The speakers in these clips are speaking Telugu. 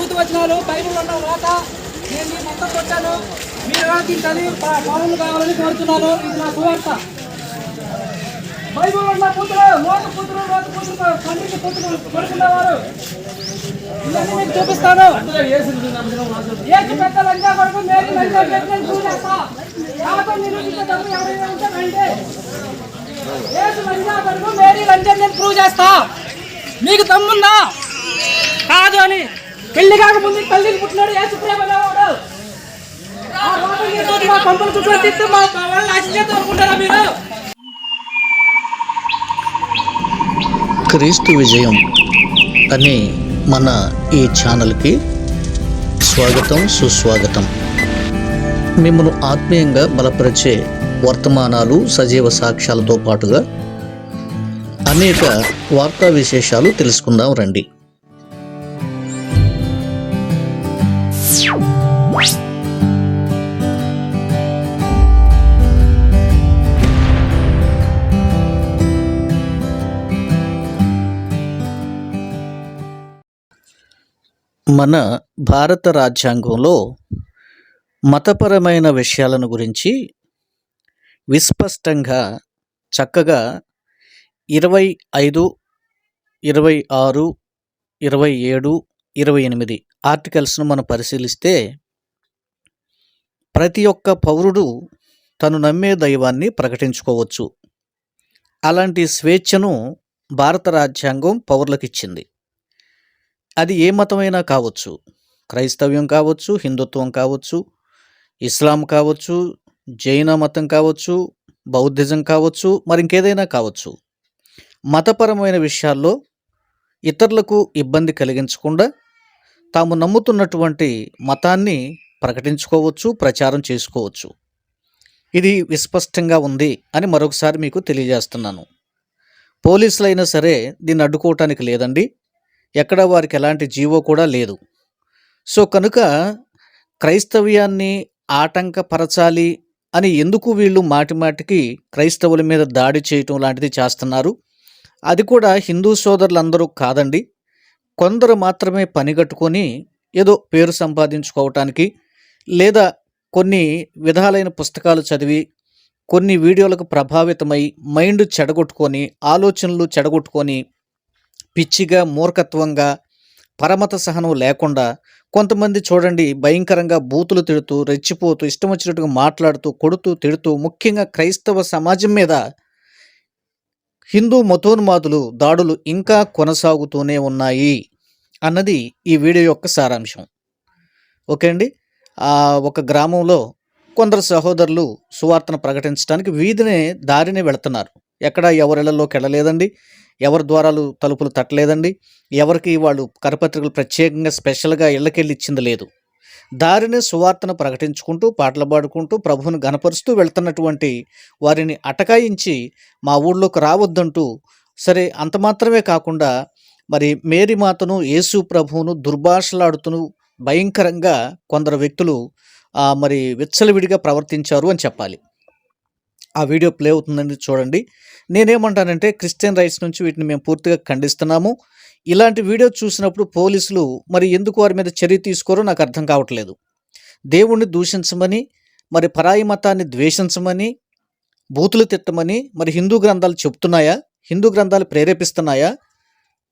బూతు వచనాలు బైబిల్ ఉన్న రాక నేను మీ మొత్తం కొట్టాను మీరు దీన్ని చదివి పా- పౌరులు కావాలని కోరుతున్నాను. ఇది నా సువార్త. బైబిల్ ఉన్న పుత్రులు లోతు పుత్రులు లోతు పుత్రులు పండిత పుత్రులు కొడుకున్నవారు. ఇవన్నీ మీకు చూపిస్తాను. ఏసు పెద్ద లంజా కొడుకు మేరీ లంజా పెట్టిన చూడేస్తా నాతో నిరూపించే తప్పు ఎవరైనా ఉంటే రండి. ఏసు లంజా కొడుకు మేరీ లంజా నేను ప్రూవ్ చేస్తా. మీకు తమ్ముందా? కాదు అని పెళ్ళి కాకముందు తల్లిని పుట్టినాడు ఏసు ప్రేమ మా పంపులు చుట్టూ తిట్టు మా వాళ్ళని ఆశించేద్దాం అనుకుంటారా మీరు? క్రీస్తు విజయం అనే మన ఈ ఛానల్కి స్వాగతం సుస్వాగతం. మిమ్మల్ని ఆత్మీయంగా బలపరిచే వర్తమానాలు సజీవ సాక్ష్యాలతో పాటుగా అనేక వార్తా విశేషాలు తెలుసుకుందాం రండి. మన భారత రాజ్యాంగంలో మతపరమైన విషయాలను గురించి విస్పష్టంగా చక్కగా ఇరవై ఐదు ఇరవై ఆరు ఇరవై ఏడు ఇరవై ఎనిమిది ఆర్టికల్స్ను మనం పరిశీలిస్తే ప్రతి ఒక్క పౌరుడు తను నమ్మే దైవాన్ని ప్రకటించుకోవచ్చు. అలాంటి స్వేచ్ఛను భారత రాజ్యాంగం పౌరులకు ఇచ్చింది అది ఏ మతమైనా కావచ్చు. క్రైస్తవ్యం కావచ్చు హిందుత్వం కావచ్చు ఇస్లాం కావచ్చు జైన మతం కావచ్చు బౌద్ధిజం కావచ్చు మరి ఇంకేదైనా కావచ్చు. మతపరమైన విషయాల్లో ఇతరులకు ఇబ్బంది కలిగించకుండా తాము నమ్ముతున్నటువంటి మతాన్ని ప్రకటించుకోవచ్చు ప్రచారం చేసుకోవచ్చు. ఇది విస్పష్టంగా ఉంది అని మరొకసారి మీకు తెలియజేస్తున్నాను. పోలీసులైనా సరే దీన్ని అడ్డుకోవటానికి లేదండి. ఎక్కడ వారికి ఎలాంటి జీవో కూడా లేదు. సో కనుక క్రైస్తవ్యాన్ని ఆటంకపరచాలి అని ఎందుకు వీళ్ళు మాటిమాటికి క్రైస్తవుల మీద దాడి చేయటం లాంటిది చేస్తున్నారు? అది కూడా హిందూ సోదరులందరూ కాదండి. కొందరు మాత్రమే పనిగట్టుకొని ఏదో పేరు సంపాదించుకోవటానికి లేదా కొన్ని విధాలైన పుస్తకాలు చదివి కొన్ని వీడియోలకు ప్రభావితమై మైండ్ చెడగొట్టుకొని ఆలోచనలు చెడగొట్టుకొని పిచ్చిగా మూర్ఖత్వంగా పరమత సహనం లేకుండా కొంతమంది చూడండి భయంకరంగా బూతులు తిడుతూ రెచ్చిపోతూ ఇష్టం వచ్చినట్టుగా మాట్లాడుతూ కొడుతూ తిడుతూ ముఖ్యంగా క్రైస్తవ సమాజం మీద హిందూ మతోన్మాదులు దాడులు ఇంకా కొనసాగుతూనే ఉన్నాయి అన్నది ఈ వీడియో యొక్క సారాంశం. ఓకే అండి? ఆ ఒక గ్రామంలో కొందరు సహోదరులు సువార్తను ప్రకటించడానికి వీధినే దారిని వెళుతున్నారు. ఎక్కడ ఎవరిళ్ళలోకి వెళ్ళలేదండి ఎవరి ద్వారాలు తలుపులు తట్టలేదండి. ఎవరికి వాళ్ళు కరపత్రికలు ప్రత్యేకంగా స్పెషల్గా ఇళ్ళకెళ్ళి ఇచ్చింది లేదు. దారిని సువార్తను ప్రకటించుకుంటూ పాటలు పాడుకుంటూ ప్రభువును గనపరుస్తూ వెళ్తున్నటువంటి వారిని అటకాయించి మా ఊళ్ళోకి రావద్దంటూ సరే అంత మాత్రమే కాకుండా మరి మేరీ మాతను యేసు ప్రభువును దుర్భాషలాడుతూ భయంకరంగా కొందరు వ్యక్తులు మరి విచ్చలవిడిగా ప్రవర్తించారు అని చెప్పాలి. ఆ వీడియో ప్లే అవుతుందండి చూడండి. నేనేమంటానంటే క్రిస్టియన్ రైట్స్ నుంచి వీటిని మేము పూర్తిగా ఖండిస్తున్నాము. ఇలాంటి వీడియో చూసినప్పుడు పోలీసులు మరి ఎందుకు వారి మీద చర్య తీసుకోరో నాకు అర్థం కావట్లేదు. దేవుణ్ణి దూషించమని మరి పరాయి మతాన్ని ద్వేషించమని బూతులు తిట్టమని మరి హిందూ గ్రంథాలు చెప్తున్నాయా? హిందూ గ్రంథాలు ప్రేరేపిస్తున్నాయా?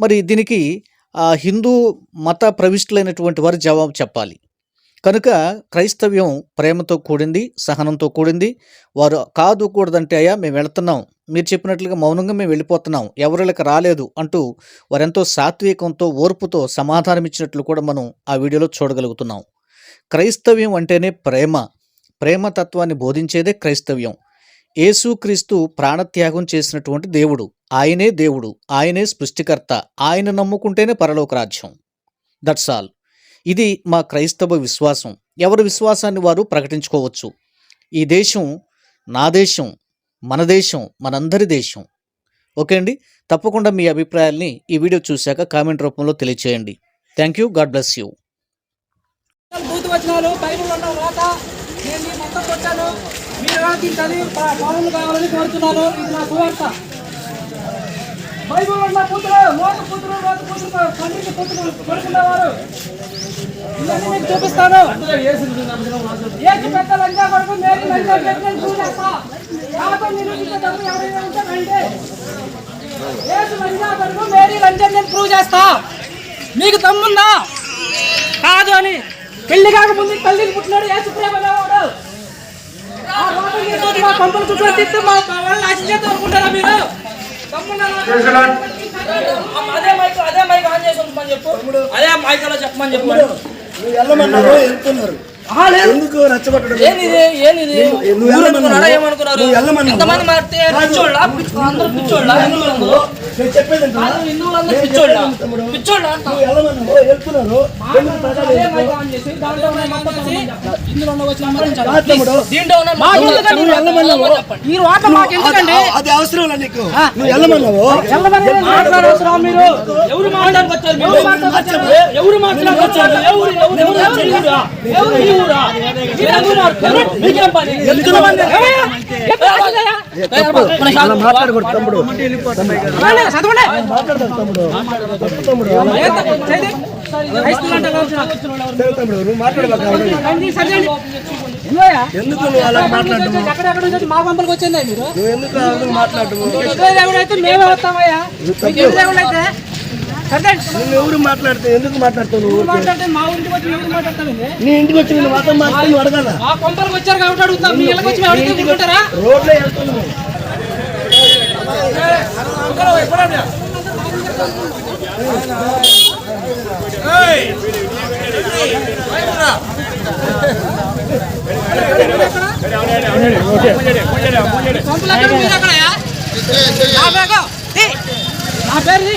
మరి దీనికి ఆ హిందూ మత ప్రవిష్టులైనటువంటి వారు జవాబు చెప్పాలి. కనుక క్రైస్తవ్యం ప్రేమతో కూడింది సహనంతో కూడింది. వారు కాదు కూడదంటే అయ్యా మేము వెళుతున్నాం. మీరు చెప్పినట్లుగా మౌనంగా మేము వెళ్ళిపోతున్నాం. ఎవరిళ్ళకి రాలేదు అంటూ వారెంతో సాత్వికంతో ఓర్పుతో సమాధానం ఇచ్చినట్లు కూడా మనం ఆ వీడియోలో చూడగలుగుతున్నాం. క్రైస్తవ్యం అంటేనే ప్రేమ. ప్రేమ తత్వాన్ని బోధించేదే క్రైస్తవ్యం. యేసుక్రీస్తు ప్రాణత్యాగం చేసినటువంటి దేవుడు. ఆయనే దేవుడు. ఆయనే సృష్టికర్త. ఆయన నమ్ముకుంటేనే పరలోక రాజ్యం దట్స్ ఆల్ ఇది మా క్రైస్తవ విశ్వాసం. ఎవరి విశ్వాసాన్ని వారు ప్రకటించుకోవచ్చు? ఈ దేశం నా దేశం మన దేశం మనందరి దేశం. ఓకే అండి? తప్పకుండా మీ అభిప్రాయాల్ని ఈ వీడియో చూశాక కామెంట్ రూపంలో తెలియచేయండి. Thank you. God bless you. Bible ఉన్న రాక నేను మీ మొత్తం కొట్టాను. మీరు దీన్ని చదివి ఇవన్నీ మీకు చూపిస్తాను మేరీ పెట్టిన ప్రూవ్ చేస్తా నాతో నిరూపించే తప్పు ఎవరైనా ఉంటే రండి ఏసు లంజా కొడుకు మేరీ లంజా నేను ప్రూవ్ చేస్తా మీకు తమ్ముందా? కాదు అని పెళ్ళి కాకముందు తల్లికి పుట్టినాడు ఏసు ప్రేమ లేవాడు ఆ రోడ్డు మీద తోటి మా పంపులు చుట్టూ తిట్టు మా వాళ్ళని అనుకుంటారా మీరు? అదే మైక్ అదే మైక్ ఆన్ చేసి ఉంచమని చెప్పు. చెప్పమని చెప్పు నువ్వు వెళ్ళమన్నారు వెళ్తున్నారు. ఎందుకు రెచ్చగొట్టడం? నువ్వు నువ్వు వెళ్ళమన్నావు. ఎంతమంది మారితే పిచ్చోళ్ళ? అందరూ పిచ్చోళ్ళ? హిందువులందరూ నేను చెప్పేది నువ్వు వెళ్ళమన్నావు వెళ్తున్నారు. అదే అవసరం నీకు. నువ్వు వెళ్ళమన్నావు ఎవరు మీరు? ఎవరు మాట్లాడకూడదు తమ్ముడు తమ్ముడు మాట్లాడలేదు? ఎందుకు నువ్వు అలా వచ్చి మా పంపలకు వచ్చిందా మీరు? నువ్వు ఎందుకు అయితే మేమే వస్తామయ్యా. నువ్వు ఎవరు మాట్లాడితే ఎందుకు మాట్లాడతావు నువ్వు మాట్లాడితే మా ఇంటికి వచ్చి ఎవరు మాట్లాడతామండి నీ ఇంటికి వచ్చి నేను మాత్రం మాట్లాడి నువ్వు అడగాల మా కొంపలకు వచ్చారు కాబట్టి అడుగుతాం మీ ఇళ్ళకి వచ్చి మేము అడిగితే ఊరుకుంటారా రోడ్లో వెళ్తున్నావు కొంపలు ఎక్కడ మీరు ఎక్కడయ్యా? నా బ్యాగు. తీ. నా పేరు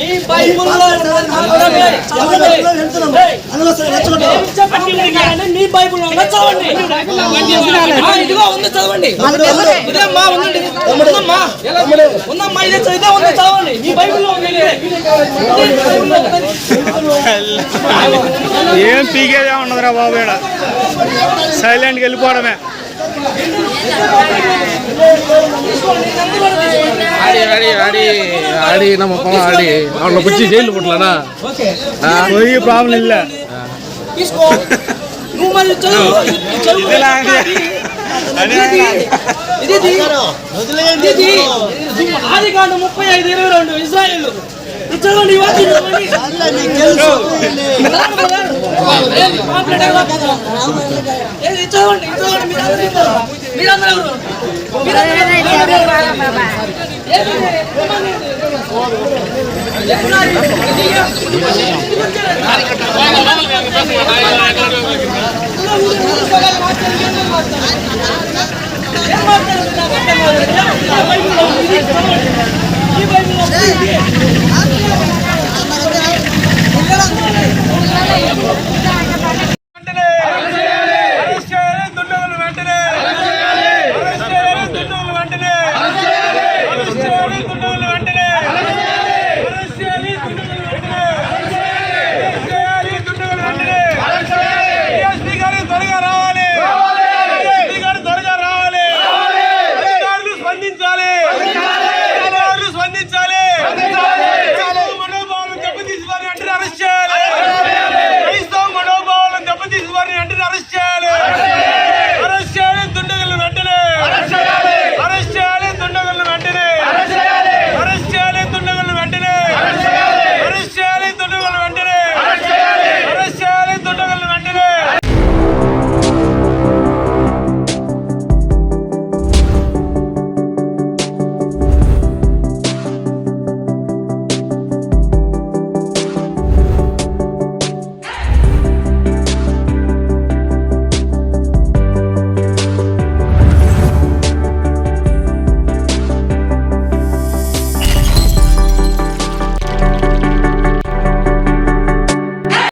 కాదు, మీ బైబిల్లో ఉన్న వాక్యాలు చదవండి మీ బైబిల్లో ఉన్నది మాత్రమే చదవండి ఏయ్, అనవసరం రెచ్చగొట్టవు. ఏం చెప్పండి వీడికి అంటే మీ బైబిల్లో ఉన్నది చదవండి ఆ, ఇదిగో ఉంది చదవండి ఇదే మా ఉందండి ఉందమ్మా ఉందమ్మా ఇదే చ- ఇదే ఉంది చదవండి మీ బైబిల్లో ఉంది ఇదే. ఇదే మీ బైబిల్లో ఉన్నది. ఏం పీకేదే ఉండదురా బాబు ఈడ సైలెంట్కి వెళ్ళిపోవడమే ఆడి ఆడి ఆడి ஆடி நம்ம போலாம் ஆடி அவனை பிடிச்சி ஜெயிலில் போட்டலாம்னா பெரிய ப்ராப்ளம் இல்லை ఆదికాండ ముప్పై ఐదు ఇరవై రెండు ఇజ్రాయిల్ చదవండి చదవండి మీరందరూ మీరందరూ ఎవరు?